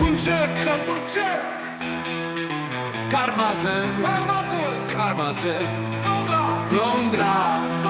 Sapuncak'tan Sapuncak Karmazı Karmazı Londra Londra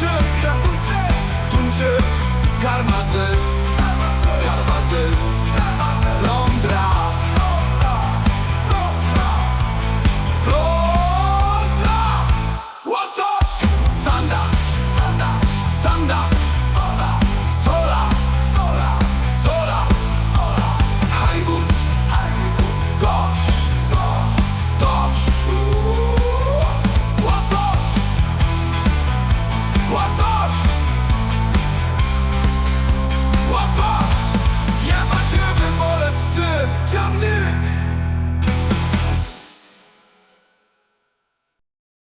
Conclusion Nossos!